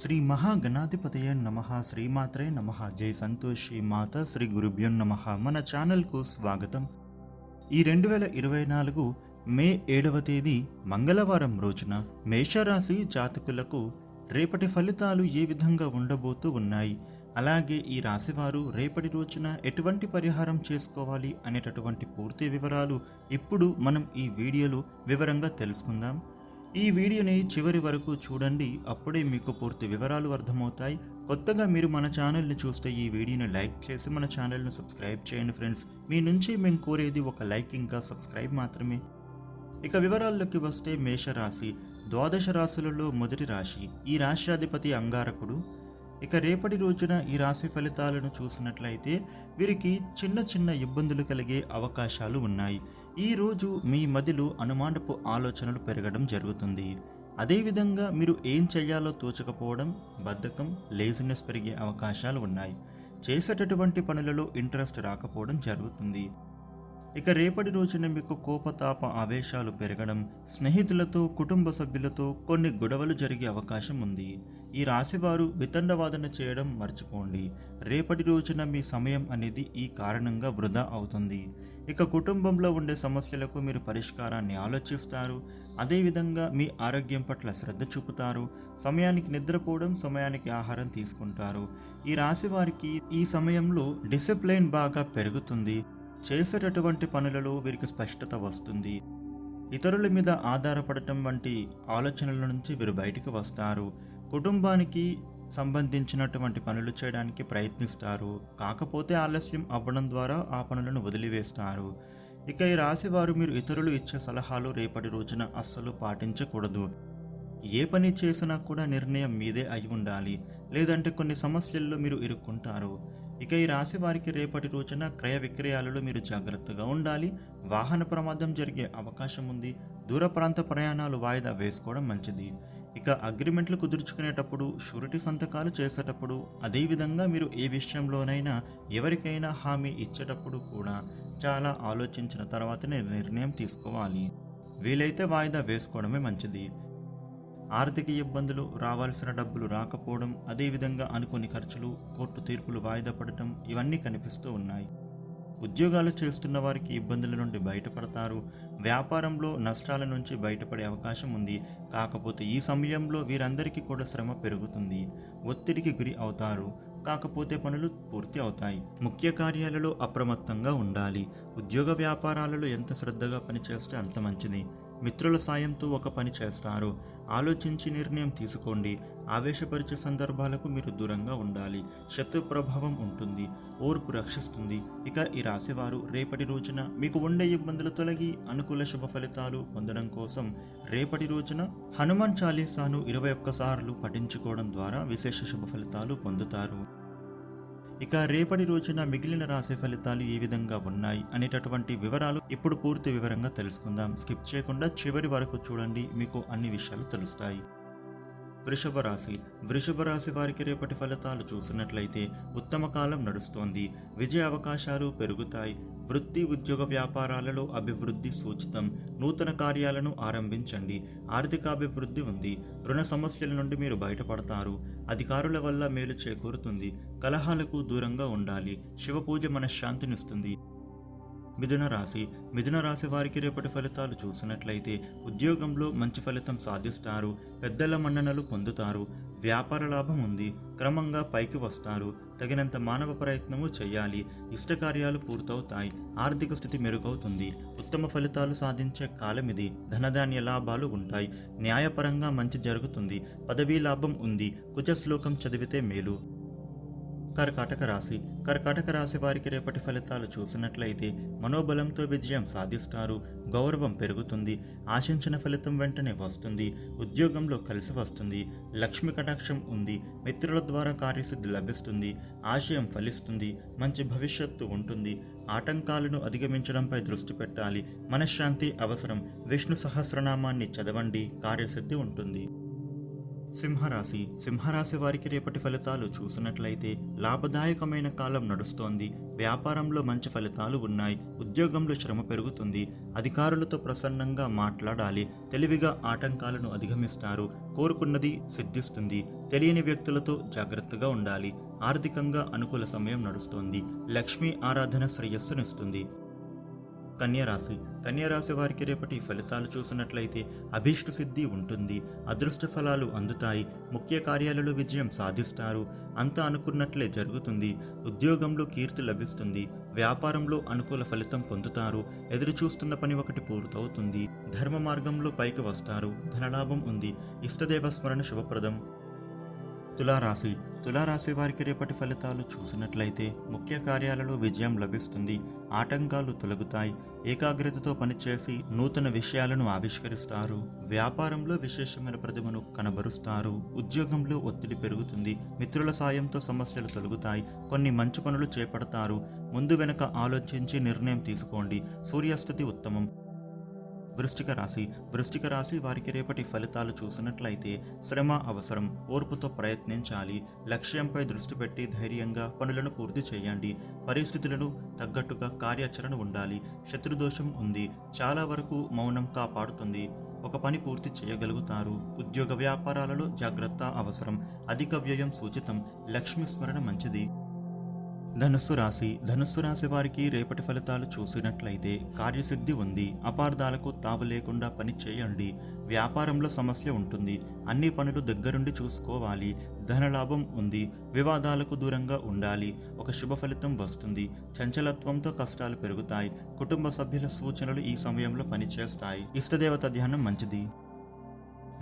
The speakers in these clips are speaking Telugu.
శ్రీ మహాగణాధిపతయ నమ శ్రీమాత్రే నమ జై సంతోషి మాత శ్రీ గురుభ్యో నమ. మన ఛానల్కు స్వాగతం. ఈ రెండు వేల ఇరవై నాలుగు మే ఏడవ తేదీ మంగళవారం రోజున మేషరాశి జాతకులకు రేపటి ఫలితాలు ఏ విధంగా ఉండబోతూ ఉన్నాయి? అలాగే ఈ రాశివారు రేపటి రోజున ఎటువంటి పరిహారం చేసుకోవాలి అనేటటువంటి పూర్తి వివరాలు ఇప్పుడు మనం ఈ వీడియోలో వివరంగా తెలుసుకుందాం. ఈ వీడియోని చివరి వరకు చూడండి అప్పుడే మీకు పూర్తి వివరాలు అర్థమవుతాయి. కొత్తగా మీరు మన ఛానల్ని చూస్తే ఈ వీడియోని లైక్ చేసి మన ఛానల్ను సబ్స్క్రైబ్ చేయండి ఫ్రెండ్స్. మీ నుంచి మేము కోరేది ఒక లైక్ ఇంకా సబ్స్క్రైబ్ మాత్రమే. ఇక వివరాల్లోకి వస్తే మేషరాశి. ద్వాదశ రాశులలో మొదటి రాశి. ఈ రాశ్యాధిపతి అంగారకుడు. ఇక రేపటి రోజున ఈ రాశి ఫలితాలను చూసినట్లయితే వీరికి చిన్న చిన్న ఇబ్బందులు కలిగే అవకాశాలు ఉన్నాయి. ఈ రోజు మీ మదిలో అనుమానపు ఆలోచనలు పెరగడం జరుగుతుంది. అదేవిధంగా మీరు ఏం చేయాలో తోచకపోవడం బద్ధకం లేజినెస్ పెరిగే అవకాశాలు ఉన్నాయి. చేసేటటువంటి పనులలో ఇంట్రెస్ట్ రాకపోవడం జరుగుతుంది. ఇక రేపటి రోజున మీకు కోపతాప ఆవేశాలు పెరగడం స్నేహితులతో కుటుంబ సభ్యులతో కొన్ని గొడవలు జరిగే అవకాశం ఉంది. ఈ రాశివారు వితండవాదన చేయడం మర్చిపోండి. రేపటి రోజున మీ సమయం అనేది ఈ కారణంగా వృధా అవుతుంది. ఇక కుటుంబంలో ఉండే సమస్యలకు మీరు పరిష్కారాన్ని ఆలోచిస్తారు. అదేవిధంగా మీ ఆరోగ్యం పట్ల శ్రద్ధ చూపుతారు. సమయానికి నిద్రపోవడం సమయానికి ఆహారం తీసుకుంటారు. ఈ రాశి వారికి ఈ సమయంలో డిసిప్లైన్ బాగా పెరుగుతుంది. చేసేటటువంటి పనులలో వీరికి స్పష్టత వస్తుంది. ఇతరుల మీద ఆధారపడటం వంటి ఆలోచనల నుంచి వీరు బయటికి వస్తారు. కుటుంబానికి సంబంధించినటువంటి పనులు చేయడానికి ప్రయత్నిస్తారు. కాకపోతే ఆలస్యం అవ్వడం ద్వారా ఆ పనులను వదిలివేస్తారు. ఇక ఈ రాశివారు మీరు ఇతరులు ఇచ్చే సలహాలు రేపటి రోజున అస్సలు పాటించకూడదు. ఏ పని చేసినా కూడా నిర్ణయం మీదే అయి ఉండాలి. లేదంటే కొన్ని సమస్యల్లో మీరు ఇరుక్కుంటారు. ఇక ఈ రాశి వారికి రేపటి రోజున క్రయ విక్రయాలలో మీరు జాగ్రత్తగా ఉండాలి. వాహన ప్రమాదం జరిగే అవకాశం ఉంది. దూర ప్రాంత ప్రయాణాలు వాయిదా వేసుకోవడం మంచిది. ఇక అగ్రిమెంట్లు కుదుర్చుకునేటప్పుడు షూరిటీ సంతకాలు చేసేటప్పుడు అదేవిధంగా మీరు ఏ విషయంలోనైనా ఎవరికైనా హామీ ఇచ్చేటప్పుడు కూడా చాలా ఆలోచించిన తర్వాతనే నిర్ణయం తీసుకోవాలి. వీలైతే వాయిదా వేసుకోవడమే మంచిది. ఆర్థిక ఇబ్బందులు రావాల్సిన డబ్బులు రాకపోవడం అదేవిధంగా అనుకోని ఖర్చులు కోర్టు తీర్పులు వాయిదా పడటం ఇవన్నీ కనిపిస్తూ ఉన్నాయి. ఉద్యోగాలు చేస్తున్న వారికి ఇబ్బందుల నుండి బయటపడతారు. వ్యాపారంలో నష్టాల నుంచి బయటపడే అవకాశం ఉంది. కాకపోతే ఈ సమయంలో వీరందరికీ కూడా శ్రమ పెరుగుతుంది. ఒత్తిడికి గురి అవుతారు. కాకపోతే పనులు పూర్తి అవుతాయి. ముఖ్య కార్యాలలో అప్రమత్తంగా ఉండాలి. ఉద్యోగ వ్యాపారాలలో ఎంత శ్రద్ధగా పనిచేస్తే అంత మంచిది. మిత్రుల సాయంతో ఒక పని చేస్తారు. ఆలోచించి నిర్ణయం తీసుకోండి. ఆవేశపరిచే సందర్భాలకు మీరు దూరంగా ఉండాలి. శత్రు ప్రభావం ఉంటుంది. ఓర్పు రక్షిస్తుంది. ఇక ఈ రాశివారు రేపటి రోజున మీకు ఉండే ఇబ్బందులు తొలగి అనుకూల శుభ ఫలితాలు పొందడం కోసం రేపటి రోజున హనుమాన్ చాలీసాను ఇరవై ఒక్కసార్లు పఠించుకోవడం ద్వారా విశేష శుభ ఫలితాలు పొందుతారు. ఇక రేపటి రోజున మిగిలిన రాశి ఫలితాలు ఏ విధంగా ఉన్నాయి అనేటటువంటి వివరాలు ఇప్పుడు పూర్తి వివరంగా తెలుసుకుందాం. స్కిప్ చేయకుండా చివరి వరకు చూడండి మీకు అన్ని విషయాలు తెలుస్తాయి. వృషభ రాశి వృషభ రాశి వారికి రేపటి ఫలితాలు చూసినట్లయితే ఉత్తమ కాలం నడుస్తోంది. విజయ అవకాశాలు పెరుగుతాయి. వృత్తి ఉద్యోగ వ్యాపారాలలో అభివృద్ధి సూచితం. నూతన కార్యాలను ఆరంభించండి. ఆర్థిక అభివృద్ధి ఉంది. రుణ సమస్యల నుండి మీరు బయటపడతారు. అధికారుల వల్ల మేలు చేకూరుతుంది. కలహాలకు దూరంగా ఉండాలి. శివ పూజ మనశ్శాంతినిస్తుంది. మిథున రాశి. మిథున రాశి వారికి రేపటి ఫలితాలు చూసినట్లయితే ఉద్యోగంలో మంచి ఫలితం సాధిస్తారు. పెద్దల మన్ననలు పొందుతారు. వ్యాపార లాభం ఉంది. క్రమంగా పైకి వస్తారు. తగినంత మానవ ప్రయత్నము చేయాలి. ఇష్టకార్యాలు పూర్తవుతాయి. ఆర్థిక స్థితి మెరుగవుతుంది. ఉత్తమ ఫలితాలు సాధించే కాలం ఇది. ధనధాన్య లాభాలు ఉంటాయి. న్యాయపరంగా మంచి జరుగుతుంది. పదవీ లాభం ఉంది. కుజ శ్లోకం చదివితే మేలు. కర్కాటక రాశి. కర్కాటక రాశి వారికి రేపటి ఫలితాలు చూసినట్లయితే మనోబలంతో విజయం సాధిస్తారు గౌరవం పెరుగుతుంది ఆశించిన ఫలితం వెంటనే వస్తుంది ఉద్యోగంలో కలిసి వస్తుంది లక్ష్మి కటాక్షం ఉంది మిత్రుల ద్వారా కార్యసిద్ధి లభిస్తుంది ఆశయం ఫలిస్తుంది మంచి భవిష్యత్తు ఉంటుంది ఆటంకాలను అధిగమించడంపై దృష్టి పెట్టాలి మనశ్శాంతి అవసరం విష్ణు సహస్రనామాన్ని చదవండి కార్యసిద్ధి ఉంటుంది. సింహరాశి. సింహరాశి వారికి రేపటి ఫలితాలు చూసినట్లయితే లాభదాయకమైన కాలం నడుస్తోంది. వ్యాపారంలో మంచి ఫలితాలు ఉన్నాయి. ఉద్యోగంలో శ్రమ పెరుగుతుంది. అధికారులతో ప్రసన్నంగా మాట్లాడాలి. తెలివిగా ఆటంకాలను అధిగమిస్తారు. కోరుకున్నది సిద్ధిస్తుంది. తెలియని వ్యక్తులతో జాగ్రత్తగా ఉండాలి. ఆర్థికంగా అనుకూల సమయం నడుస్తోంది. లక్ష్మీ ఆరాధన శ్రేయస్సునిస్తుంది. కన్యరాశి. కన్యరాశి వారికి రేపటి ఫలితాలు చూసినట్లయితే అభీష్ట సిద్ధి ఉంటుంది అదృష్ట ఫలాలు అందుతాయి ముఖ్య కార్యాలలో విజయం సాధిస్తారు. అంతా అనుకున్నట్లే జరుగుతుంది. ఉద్యోగంలో కీర్తి లభిస్తుంది వ్యాపారంలో అనుకూల ఫలితం పొందుతారు ఎదురు చూస్తున్న పని ఒకటి పూర్తవుతుంది ధర్మ మార్గంలో పైకి వస్తారు ధనలాభం ఉంది ఇష్టదేవ స్మరణ శుభప్రదం. తులారాశి. తులారాశి వారికి రేపటి ఫలితాలు చూసినట్లయితే ముఖ్య కార్యాలలో విజయం లభిస్తుంది ఆటంకాలు తొలగుతాయి ఏకాగ్రతతో పనిచేసి నూతన విషయాలను ఆవిష్కరిస్తారు. వ్యాపారంలో విశేషమైన ప్రతిభను కనబరుస్తారు. ఉద్యోగంలో ఒత్తిడి పెరుగుతుంది. మిత్రుల సాయంతో సమస్యలు తొలగుతాయి. కొన్ని మంచి పనులు చేపడతారు. ముందు వెనుక ఆలోచించి నిర్ణయం తీసుకోండి. సూర్యాస్తతి ఉత్తమం. వృష్టిక రాశి. వృష్టిక రాశి వారికి రేపటి ఫలితాలు చూసినట్లయితే శ్రమ అవసరం. ఓర్పుతో ప్రయత్నించాలి. లక్ష్యంపై దృష్టి పెట్టి ధైర్యంగా పనులను పూర్తి చేయండి. పరిస్థితులను తగ్గట్టుగా కార్యాచరణ ఉండాలి. శత్రుదోషం ఉంది. చాలా వరకు మౌనం కాపాడుతుంది. ఒక పని పూర్తి చేయగలుగుతారు. ఉద్యోగ వ్యాపారాలలో జాగ్రత్త అవసరం. అధిక వ్యయం సూచితం. లక్ష్మీ స్మరణ మంచిది. ధనుస్సు రాశి ధనుస్సు రాశి వారికి రేపటి ఫలితాలు చూసినట్లయితే కార్యసిద్ధి ఉంది. అపార్థాలకు తావు లేకుండా పని చేయండి. వ్యాపారంలో సమస్య ఉంటుంది. అన్ని పనులు దగ్గరుండి చూసుకోవాలి. ధనలాభం ఉంది. వివాదాలకు దూరంగా ఉండాలి. ఒక శుభ ఫలితం వస్తుంది. చంచలత్వంతో కష్టాలు పెరుగుతాయి. కుటుంబ సభ్యుల సూచనలు ఈ సమయంలో పనిచేస్తాయి. ఇష్టదేవత ధ్యానం మంచిది.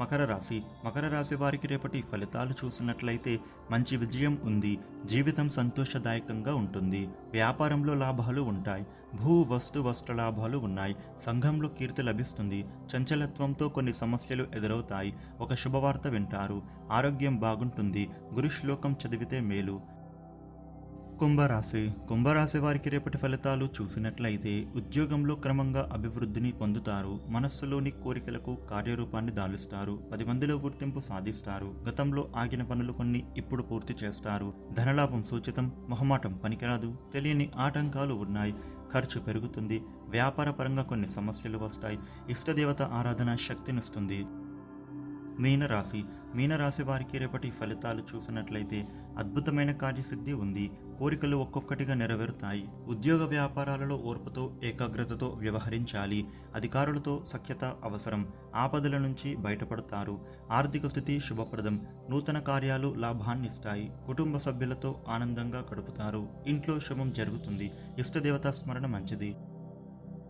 మకర రాశి. మకర రాశి వారికి రేపటి ఫలితాలు చూసినట్లయితే మంచి విజయం ఉంది. జీవితం సంతోషదాయకంగా ఉంటుంది. వ్యాపారంలో లాభాలు ఉంటాయి. భూ వస్తు వస్త్ర లాభాలు ఉన్నాయి. సంఘంలో కీర్తి లభిస్తుంది. చంచలత్వంతో కొన్ని సమస్యలు ఎదురవుతాయి. ఒక శుభవార్త వింటారు. ఆరోగ్యం బాగుంటుంది. గురు శ్లోకం చదివితే మేలు. కుంభరాశి. కుంభరాశి వారికి రేపటి ఫలితాలు చూసినట్లయితే ఉద్యోగంలో క్రమంగా అభివృద్ధిని పొందుతారు. మనస్సులోని కోరికలకు కార్యరూపాన్ని దాలుస్తారు. పది మందిలో గుర్తింపు సాధిస్తారు. గతంలో ఆగిన పనులు కొన్ని ఇప్పుడు పూర్తి చేస్తారు. ధనలాభం సూచితం. మొహమాటం పనికిరాదు. తెలియని ఆటంకాలు ఉన్నాయి. ఖర్చు పెరుగుతుంది. వ్యాపార పరంగా కొన్ని సమస్యలు వస్తాయి. ఇష్టదేవత ఆరాధన శక్తినిస్తుంది. మీనరాశి. మీనరాశి వారికి రేపటి ఫలితాలు చూసినట్లయితే అద్భుతమైన కార్యసిద్ధి ఉంది. కోరికలు ఒక్కొక్కటిగా నెరవేరుతాయి. ఉద్యోగ వ్యాపారాలలో ఓర్పుతో ఏకాగ్రతతో వ్యవహరించాలి. అధికారులతో సఖ్యత అవసరం. ఆపదల నుంచి బయటపడతారు. ఆర్థిక స్థితి శుభప్రదం. నూతన కార్యాలు లాభాన్నిస్తాయి కుటుంబ సభ్యులతో ఆనందంగా గడుపుతారు. ఇంట్లో శుభం జరుగుతుంది. ఇష్టదేవతా స్మరణ మంచిది.